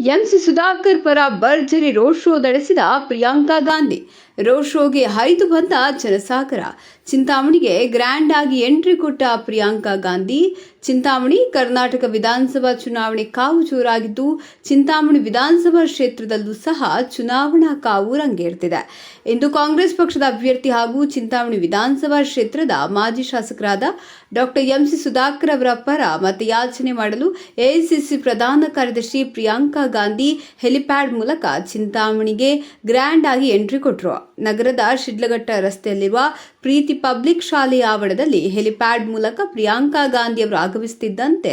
MC Sudhakar ಪರ ಭರ್ಜರಿ road show ನಡೆಸಿದ ಪ್ರಿಯಾಂಕಾ ಗಾಂಧಿ. ರೋಡ್ ಶೋಗೆ ಹರಿದು ಬಂದ ಜನಸಾಗರ. ಚಿಂತಾಮಣಿಗೆ ಗ್ರ್ಯಾಂಡ್ ಆಗಿ ಎಂಟ್ರಿ ಕೊಟ್ಟ ಪ್ರಿಯಾಂಕಾ ಗಾಂಧಿ. ಚಿಂತಾಮಣಿ ಕರ್ನಾಟಕ ವಿಧಾನಸಭಾ ಚುನಾವಣೆ ಕಾವು ಜೋರಾಗಿದ್ದು, ಚಿಂತಾಮಣಿ ವಿಧಾನಸಭಾ ಕ್ಷೇತ್ರದಲ್ಲೂ ಸಹ ಚುನಾವಣಾ ಕಾವು ರಂಗೇರ್ತಿದೆ. ಇಂದು ಕಾಂಗ್ರೆಸ್ ಪಕ್ಷದ ಅಭ್ಯರ್ಥಿ ಹಾಗೂ ಚಿಂತಾಮಣಿ ವಿಧಾನಸಭಾ ಕ್ಷೇತ್ರದ ಮಾಜಿ ಶಾಸಕರಾದ ಡಾಕ್ಟರ್ ಎಂಸಿ ಸುಧಾಕರ್ ಅವರ ಪರ ಮತಯಾಚನೆ ಮಾಡಲು ಎಐಸಿಸಿ ಪ್ರಧಾನ ಕಾರ್ಯದರ್ಶಿ ಪ್ರಿಯಾಂಕಾ ಗಾಂಧಿ ಹೆಲಿಪ್ಯಾಡ್ ಮೂಲಕ ಚಿಂತಾಮಣಿಗೆ ಗ್ರ್ಯಾಂಡ್ ಆಗಿ ಎಂಟ್ರಿ ಕೊಟ್ಟರು ನಗರದ ಶಿಡ್ಲಘಟ್ಟ ರಸ್ತೆಯಲ್ಲಿರುವ ಪ್ರೀತಿ ಪಬ್ಲಿಕ್ ಶಾಲೆಯ ಆವರಣದಲ್ಲಿ ಹೆಲಿಪ್ಯಾಡ್ ಮೂಲಕ ಪ್ರಿಯಾಂಕಾ ಗಾಂಧಿ ಅವರು ಆಗಮಿಸುತ್ತಿದ್ದಂತೆ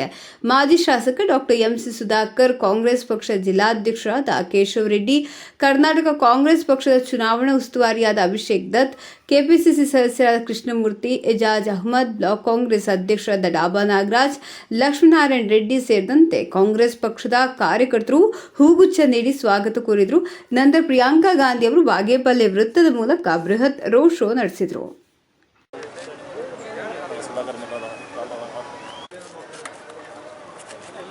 ಮಾಜಿ ಶಾಸಕ ಡಾಕ್ಟರ್ ಎಂಸಿ ಸುಧಾಕರ್, ಕಾಂಗ್ರೆಸ್ ಪಕ್ಷ ಜಿಲ್ಲಾಧ್ಯಕ್ಷರಾದ ಕೇಶವ ರೆಡ್ಡಿ, ಕರ್ನಾಟಕ ಕಾಂಗ್ರೆಸ್ ಪಕ್ಷದ ಚುನಾವಣಾ ಉಸ್ತುವಾರಿಯಾದ ಅಭಿಷೇಕ್ ದತ್, ಕೆಪಿಸಿಸಿ ಸದಸ್ಯರಾದ ಕೃಷ್ಣಮೂರ್ತಿ, ಎಜಾಜ್ ಅಹ್ಮದ್, ಬ್ಲಾಕ್ ಕಾಂಗ್ರೆಸ್ ಅಧ್ಯಕ್ಷರಾದ ಡಾಬಾ ನಾಗರಾಜ್, ಲಕ್ಷ್ಮೀನಾರಾಯಣ ರೆಡ್ಡಿ ಸೇರಿದಂತೆ ಕಾಂಗ್ರೆಸ್ ಪಕ್ಷದ ಕಾರ್ಯಕರ್ತರು ಹೂಗುಚ್ಛ ನೀಡಿ ಸ್ವಾಗತ ಕೋರಿದರು. ನಂತರ ಪ್ರಿಯಾಂಕಾ ಗಾಂಧಿ ಅವರು ಬಾಗೇಪಲ್ಲಿ ವೃತ್ತದ ಮೂಲಕ ಬೃಹತ್ ರೋಡ್ ಶೋ ನಡೆಸಿದರು.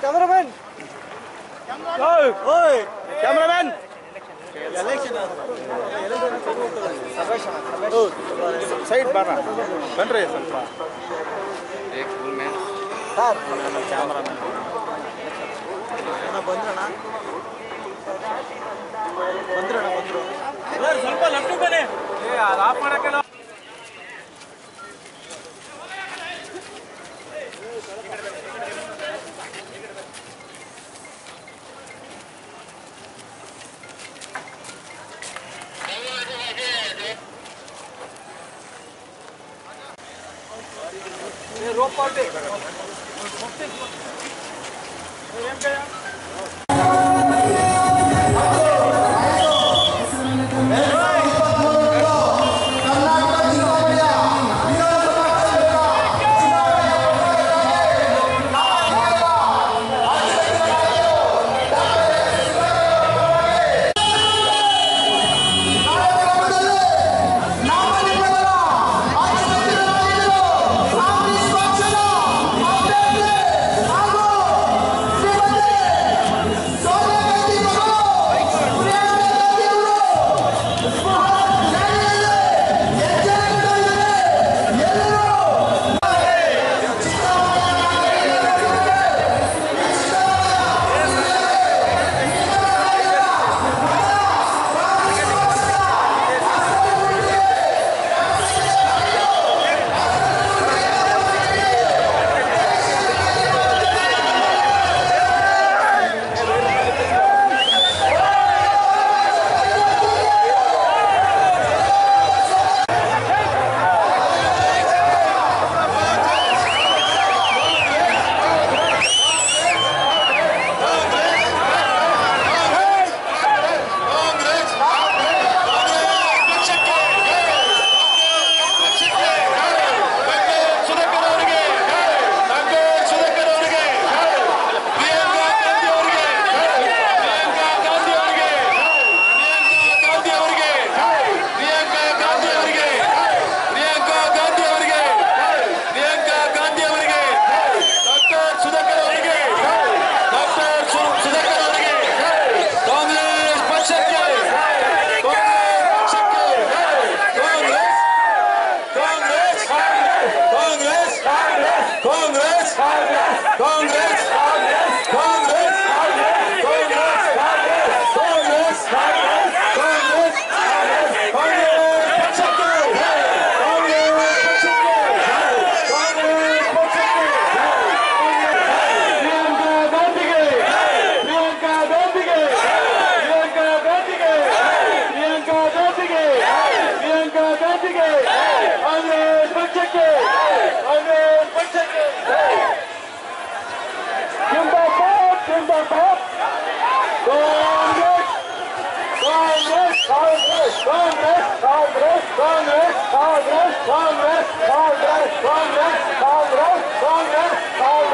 ಕ್ಯಾಮರಾಮನ್ ಓಯ್. ಓಯ್ ಕ್ಯಾಮ್ರಾಮನ್ ಸೈಡ್ ಬಾರ. ಬನ್ರಿ ಸ್ವಲ್ಪ. ಸರ್ ಕ್ಯಾಮ್ರಾಮನ್ ಬಂದ್ರಣ ಬಂದ್ರಣ್ಣ ಬಂದ್ರಣ್ಣ ಬಂದ್ರು ಸ್ವಲ್ಪ ಲಟ್ಟು ಬನ್ನಿ ಆಫ್ ಮಾಡಕ್ಕೆಲ್ಲ रोप पाटे ಕಾಂಗ್ರೆಸ್ ಕಾಂಗ್ರೆಸ್ ಕಾಂಗ್ರೆಸ್ ಕಾಂಗ್ರೆಸ್ ಕಾಂಗ್ರೆಸ್ ಕಾಂಗ್ರೆಸ್ ಕಾಂಗ್ರೆಸ್